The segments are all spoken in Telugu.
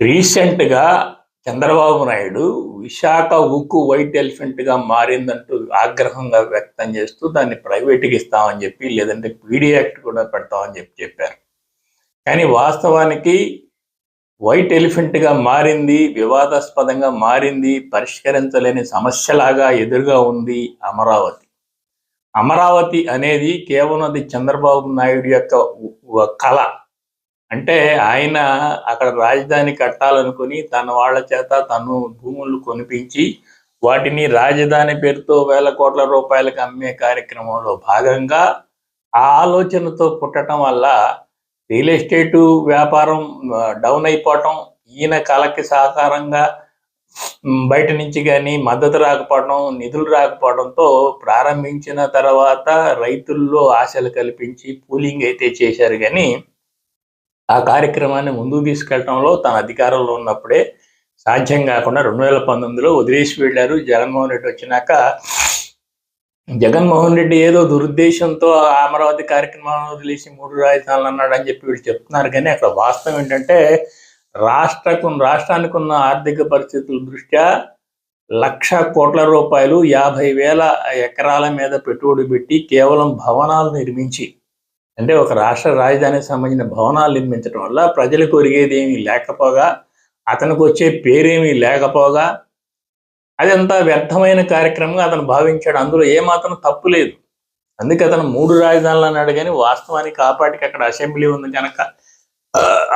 రీసెంట్గా చంద్రబాబు నాయుడు విశాఖ ఉక్కు వైట్ ఎలిఫెంట్గా మారిందంటూ ఆగ్రహంగా వ్యక్తం చేస్తూ దాన్ని ప్రైవేట్కి ఇస్తామని చెప్పి లేదంటే పీడీ యాక్ట్ కూడా పెడతామని చెప్పి చెప్పారు. కానీ వాస్తవానికి వైట్ ఎలిఫెంట్గా మారింది వివాదాస్పదంగా మారింది పరిష్కరించలేని సమస్యలాగా ఎదురుగా ఉంది అమరావతి. అమరావతి అనేది కేవలం అది చంద్రబాబు నాయుడు యొక్క కళ. అంటే ఆయన అక్కడ రాజధాని కట్టాలనుకుని తన వాళ్ళ చేత తను భూములు కొనిపించి వాటిని రాజధాని పేరుతో వేల కోట్ల రూపాయలకు అమ్మే కార్యక్రమంలో భాగంగా ఆ ఆలోచనతో పుట్టడం వల్ల రియల్ ఎస్టేటు వ్యాపారం డౌన్ అయిపోవటం ఈయన కళకి సహకారంగా బయట నుంచి కానీ మద్దతు రాకపోవడం నిధులు రాకపోవడంతో ప్రారంభించిన తర్వాత రైతుల్లో ఆశలు కల్పించి పూలింగ్ అయితే చేశారు కానీ ఆ కార్యక్రమాన్ని ముందుకు తీసుకెళ్ళడంలో తన అధికారంలో ఉన్నప్పుడే సాధ్యం కాకుండా రెండు వేల పంతొమ్మిదిలో వదిలేసి వెళ్ళారు. జగన్మోహన్ రెడ్డి వచ్చినాక జగన్మోహన్ రెడ్డి ఏదో దురుద్దేశంతో అమరావతి కార్యక్రమాలను వదిలేసి మూడు రాజధానులు అన్నాడు అని చెప్పి వీళ్ళు చెప్తున్నారు. కానీ అక్కడ వాస్తవం ఏంటంటే రాష్ట్రకు రాష్ట్రానికి ఉన్న ఆర్థిక పరిస్థితుల దృష్ట్యా లక్ష కోట్ల రూపాయలు యాభై వేల ఎకరాల మీద పెట్టుబడి పెట్టి కేవలం భవనాలు నిర్మించి అంటే ఒక రాష్ట్ర రాజధానికి సంబంధించిన భవనాలు నిర్మించడం వల్ల ప్రజలకు ఒరిగేది ఏమీ లేకపోగా అతనికి వచ్చే పేరేమీ లేకపోగా అదంతా వ్యర్థమైన కార్యక్రమంగా అతను భావించాడు. అందులో ఏమాత్రం తప్పు లేదు. అందుకే అతను మూడు రాజధానులు అన్నాడు కానీ వాస్తవానికి కాపాటికి అక్కడ అసెంబ్లీ ఉంది కనుక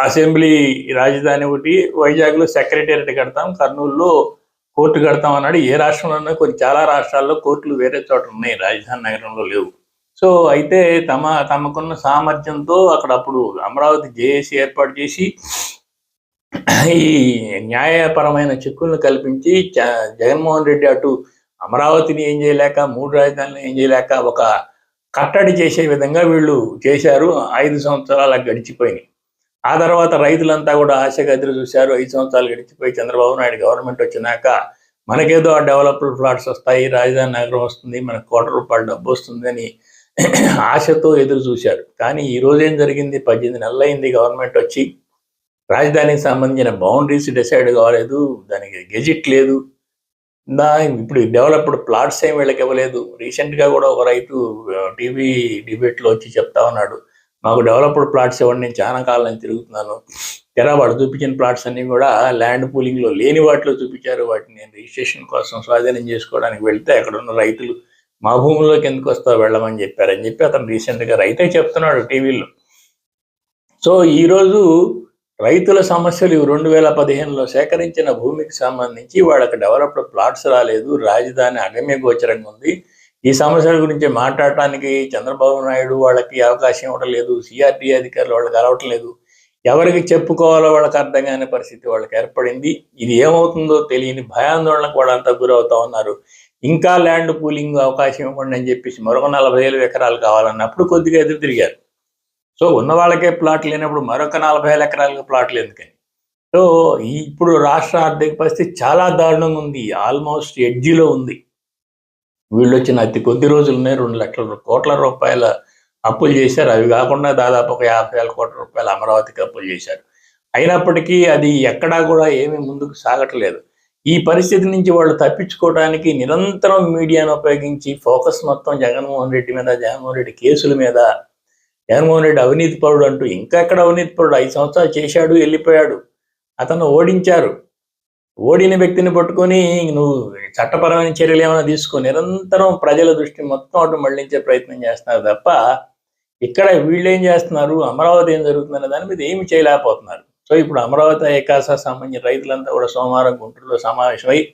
అసెంబ్లీ రాజధాని ఒకటి వైజాగ్లో సెక్రటేరియట్ కడతాం కర్నూలులో కోర్టు కడతాం అన్నాడు. ఏ రాష్ట్రంలో కొన్ని చాలా రాష్ట్రాల్లో కోర్టులు వేరే చోట ఉన్నాయి. రాజధాని నగరంలో లేవు. సో అయితే తమ తమకున్న సామర్థ్యంతో అక్కడ అప్పుడు అమరావతి జేఏసీ ఏర్పాటు చేసి ఈ న్యాయపరమైన చిక్కులను కల్పించి జ- జగన్మోహన్ రెడ్డి అటు అమరావతిని ఏం చేయలేక మూడు రాజధానులు ఏం చేయలేక ఒక కట్టడి చేసే విధంగా వీళ్ళు చేశారు. ఐదు సంవత్సరాలు గడిచిపోయినాయి. ఆ తర్వాత రైతులంతా కూడా ఆశగా ఎదురు చూశారు. ఐదు సంవత్సరాలు గడిచిపోయి చంద్రబాబు నాయుడు గవర్నమెంట్ వచ్చినాక మనకేదో ఆ డెవలప్డ్ ఫ్లాట్స్ వస్తాయి రాజధాని నగరం వస్తుంది మనకు కోటి రూపాయలు డబ్బు వస్తుంది అని ఆశతో ఎదురు చూశారు కానీ ఈ రోజు ఏం జరిగింది? పద్దెనిమిది నెలలైంది అయింది గవర్నమెంట్ వచ్చి. రాజధానికి సంబంధించిన బౌండరీస్ డిసైడ్ కాలేదు. దానికి గెజిట్ లేదు. నా ఇప్పుడు డెవలప్డ్ ప్లాట్స్ ఏం వీళ్ళకి ఇవ్వలేదు. రీసెంట్గా గా కూడా ఒక రైతు టీవీ డిబేట్లో వచ్చి చెప్తా ఉన్నాడు. మాకు డెవలప్డ్ ప్లాట్స్ ఇవ్వండి నేను చాలా కాలం నుంచి తిరుగుతున్నాను. తెరా వాడు చూపించిన ప్లాట్స్ అన్ని కూడా ల్యాండ్ పూలింగ్లో లేని వాటిలో చూపించారు. వాటిని నేను రిజిస్ట్రేషన్ కోసం స్వాధీనం చేసుకోవడానికి వెళ్తే అక్కడ ఉన్న రైతులు మా భూమిలోకి ఎందుకు వస్తావు వెళ్ళమని చెప్పారని చెప్పి అతను రీసెంట్గా రైతే చెప్తున్నాడు టీవీలో. సో ఈరోజు రైతుల సమస్యలు ఇవి రెండు వేల పదిహేనులో సేకరించిన భూమికి సంబంధించి వాళ్ళకి డెవలప్డ్ ప్లాట్స్ రాలేదు రాజధాని అగమ్య గోచరంగా ఉంది. ఈ సమస్యల గురించి మాట్లాడటానికి చంద్రబాబు నాయుడు వాళ్ళకి అవకాశం ఇవ్వడం లేదు సిఆర్టీ అధికారులు వాళ్ళకి కలవటం లేదు. ఎవరికి చెప్పుకోవాలో వాళ్ళకి అర్థం కాని పరిస్థితి వాళ్ళకి ఏర్పడింది. ఇది ఏమవుతుందో తెలియని భయాందోళనకు వాళ్ళంతా గురవుతా ఉన్నారు. ఇంకా ల్యాండ్ పూలింగ్ అవకాశం ఇవ్వండి అని చెప్పేసి మరొక నలభై వేల ఎకరాలు కావాలన్నప్పుడు కొద్దిగా ఎదురు తిరిగారు. సో ఉన్న వాళ్ళకే ప్లాట్ లేనప్పుడు మరొక నలభై వేల ఎకరాలకు ప్లాట్లు ఎందుకని? సో ఇప్పుడు రాష్ట్ర ఆర్థిక పరిస్థితి చాలా దారుణంగా ఉంది. ఆల్మోస్ట్ ఎడ్జిలో ఉంది. వీళ్ళు వచ్చిన అతి కొద్ది రోజులనే రెండు లక్షల కోట్ల రూపాయల అప్పులు చేశారు. అవి కాకుండా దాదాపు ఒక యాభై వేల కోట్ల రూపాయల అమరావతికి అప్పులు చేశారు. అయినప్పటికీ అది ఎక్కడా కూడా ఏమీ ముందుకు సాగట్లేదు. ఈ పరిస్థితి నుంచి వాళ్ళు తప్పించుకోవడానికి నిరంతరం మీడియాను ఉపయోగించి ఫోకస్ మొత్తం జగన్మోహన్ రెడ్డి మీద జగన్మోహన్ రెడ్డి కేసుల మీద. జగన్మోహన్ రెడ్డి అవినీతి పరుడు అంటూ ఇంకా ఎక్కడ అవినీతి పరుడు? ఐదు సంవత్సరాలు చేశాడు వెళ్ళిపోయాడు. అతను ఓడించారు. ఓడిన వ్యక్తిని పట్టుకొని నువ్వు చట్టపరమైన చర్యలు ఏమైనా తీసుకో. నిరంతరం ప్రజల దృష్టి మొత్తం అటు మళ్ళించే ప్రయత్నం చేస్తున్నారు తప్ప ఇక్కడ వీళ్ళు ఏం చేస్తున్నారు? అమరావతి ఏం జరుగుతుందనే దాని మీద ఏమి చేయలేకపోతున్నారు. సో ఇప్పుడు అమరావతి ఏకాశ సంబంధించిన రైతులంతా కూడా సోమవారం గుంటూరులో సమావేశమై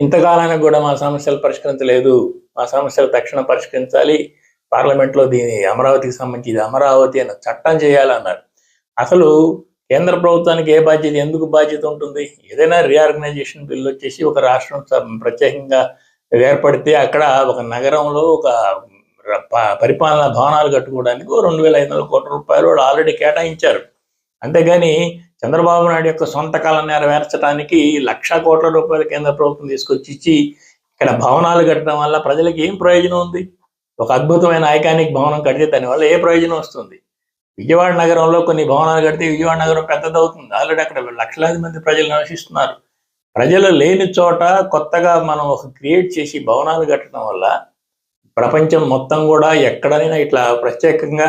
ఇంతకాలానికి కూడా మా సమస్యలు పరిష్కరించలేదు మా సమస్యలు తక్షణం పరిష్కరించాలి పార్లమెంట్లో దీని అమరావతికి సంబంధించి ఇది అమరావతి అన్న చట్టం చేయాలన్నారు. అసలు కేంద్ర ప్రభుత్వానికి ఏ బాధ్యత ఎందుకు బాధ్యత ఉంటుంది? ఏదైనా రీఆర్గనైజేషన్ బిల్ వచ్చేసి ఒక రాష్ట్రం స- ప్రత్యేకంగా ఏర్పడితే అక్కడ ఒక నగరంలో ఒక ప- పరిపాలనా భవనాలు కట్టుకోవడానికి రెండు వేల ఐదు వందల కోట్ల రూపాయలు ఆల్రెడీ కేటాయించారు. అంతేగాని చంద్రబాబు నాయుడు యొక్క సొంత కాలం నెరవేర్చడానికి లక్ష కోట్ల రూపాయలు కేంద్ర ప్రభుత్వం తీసుకొచ్చి ఇచ్చి ఇక్కడ భవనాలు కట్టడం వల్ల ప్రజలకు ఏం ప్రయోజనం ఉంది? ఒక అద్భుతమైన ఐకానిక్ భవనం కడితే దానివల్ల ఏ ప్రయోజనం వస్తుంది? విజయవాడ నగరంలో కొన్ని భవనాలు కడితే విజయవాడ నగరం పెద్దదవుతుంది. ఆల్రెడీ అక్కడ లక్షలాది మంది ప్రజలు నివసిస్తున్నారు. ప్రజలు లేని చోట కొత్తగా మనం ఒక క్రియేట్ చేసి భవనాలు కట్టడం వల్ల ప్రపంచం మొత్తం కూడా ఎక్కడైనా ఇట్లా ప్రత్యేకంగా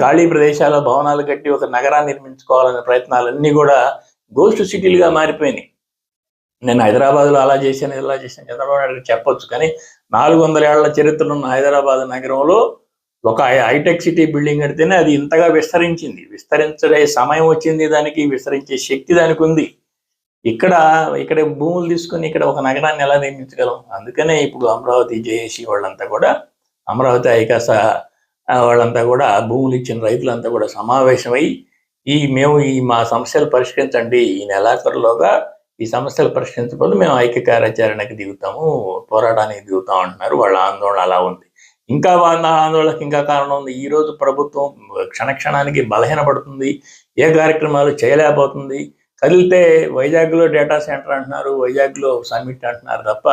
ఖాళీ ప్రదేశాల్లో భవనాలు కట్టి ఒక నగరాన్ని నిర్మించుకోవాలనే ప్రయత్నాలన్నీ కూడా గోస్ట్ సిటీలుగా మారిపోయినాయి. నేను హైదరాబాద్లో అలా చేశాను ఇలా చేశాను చంద్రబాబు నాయుడు చెప్పొచ్చు కానీ నాలుగు వందల ఏళ్ళ చరిత్ర ఉన్న హైదరాబాద్ నగరంలో ఒక హైటెక్ సిటీ బిల్డింగ్ కడితేనే అది ఇంతగా విస్తరించింది. విస్తరించే సమయం వచ్చింది దానికి విస్తరించే శక్తి దానికి ఉంది. ఇక్కడ ఇక్కడ భూములు తీసుకొని ఇక్కడ ఒక నగరాన్ని ఎలా నిర్మించగలం? అందుకనే ఇప్పుడు అమరావతి జేఏసీ వాళ్ళంతా కూడా అమరావతి ఐకాస వాళ్ళంతా కూడా భూములు ఇచ్చిన రైతులంతా కూడా సమావేశమై ఈ మేము ఈ మా సమస్యలు పరిష్కరించండి. ఈ నెలాఖరులోగా ఈ సమస్యలు పరిష్కరించకపోతే మేము ఐక్య కార్యాచరణకి దిగుతాము పోరాటానికి దిగుతాం అంటున్నారు. వాళ్ళ ఆందోళన అలా ఉంది. ఇంకా వాళ్ళ ఆందోళనకి ఇంకా కారణం ఉంది. ఈ రోజు ప్రభుత్వం క్షణక్షణానికి బలహీనపడుతుంది. ఏ కార్యక్రమాలు చేయలేకపోతుంది. కదిలితే వైజాగ్లో డేటా సెంటర్ అంటున్నారు వైజాగ్లో సమ్మిట్ అంటున్నారు తప్ప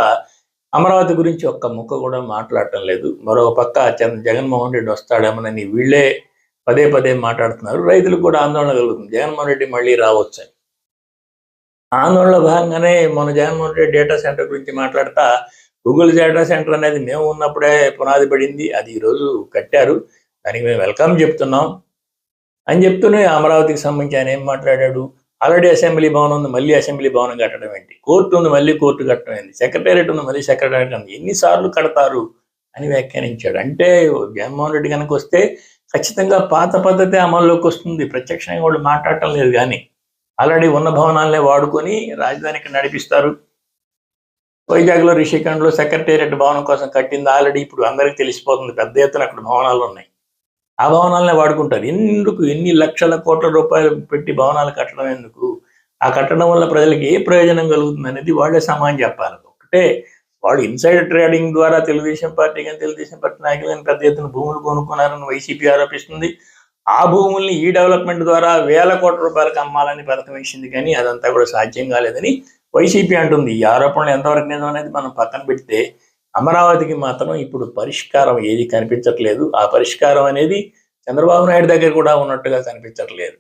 అమరావతి గురించి ఒక్క ముక్క కూడా మాట్లాడటం లేదు. మరో పక్క చంద్ర జగన్మోహన్ రెడ్డి వస్తాడేమోనని వీళ్ళే పదే పదే మాట్లాడుతున్నారు. రైతులకు కూడా ఆందోళన కలుగుతుంది. జగన్మోహన్ రెడ్డి మళ్ళీ రావచ్చు అని ఆందోళనలో భాగంగానే మన జగన్మోహన్ రెడ్డి డేటా సెంటర్ గురించి మాట్లాడతా గూగుల్ డేటా సెంటర్ అనేది మేము ఉన్నప్పుడే పునాది పడింది. అది ఈరోజు కట్టారు. దానికి మేము వెల్కమ్ చెప్తున్నాం. అని చెప్తూనే అమరావతికి సంబంధించి ఆయన ఏం మాట్లాడాడు? ఆల్రెడీ అసెంబ్లీ భవనం ఉంది మళ్ళీ అసెంబ్లీ భవనం కట్టడం ఏంటి? కోర్టు ఉంది మళ్ళీ కోర్టు కట్టడం ఏంటి? సెక్రటేరియట్ ఉంది మళ్ళీ సెక్రటేరియట్ ఉంది. ఎన్నిసార్లు కడతారు అని వ్యాఖ్యానించాడు. అంటే జగన్మోహన్ రెడ్డి కనుక వస్తే ఖచ్చితంగా పాత పద్ధతి అమల్లోకి వస్తుంది. ప్రత్యక్షంగా వాళ్ళు మాట్లాడటం లేదు కానీ ఆల్రెడీ ఉన్న భవనాలనే వాడుకొని రాజధానికి నడిపిస్తారు. వైజాగ్లో రిషికండ్లో సెక్రటేరియట్ భవనం కోసం కట్టింది. ఆల్రెడీ ఇప్పుడు అందరికీ తెలిసిపోతుంది. పెద్ద ఎత్తున అక్కడ భవనాలు ఉన్నాయి. ఆ భవనాలనే వాడుకుంటారు. ఎందుకు? ఎన్ని లక్షల కోట్ల రూపాయలు పెట్టి భవనాలు కట్టడం ఎందుకు? ఆ కట్టడం వల్ల ప్రజలకు ఏ ప్రయోజనం కలుగుతుంది అనేది వాళ్ళే సమానం చెప్పాలి. ఒకటే వాళ్ళు ఇన్సైడ్ ట్రేడింగ్ ద్వారా తెలుగుదేశం పార్టీ కానీ తెలుగుదేశం పార్టీ నాయకులు కానీ పెద్ద ఎత్తున భూములు కొనుక్కున్నారని వైసీపీ ఆరోపిస్తుంది. ఆ భూముల్ని ఈ డెవలప్మెంట్ ద్వారా వేల కోట్ల రూపాయలకు అమ్మాలని పథకం వేసింది కానీ అదంతా కూడా సాధ్యం కాలేదని వైసీపీ అంటుంది. ఈ ఆరోపణలు ఎంతవరకు నిజం అనేది మనం పక్కన పెడితే అమరావతికి మాత్రం ఇప్పుడు పరిష్కారం ఏది కనిపించట్లేదు. ఆ పరిష్కారం అనేది చంద్రబాబు నాయుడు దగ్గర కూడా ఉన్నట్టుగా కనిపించట్లేదు.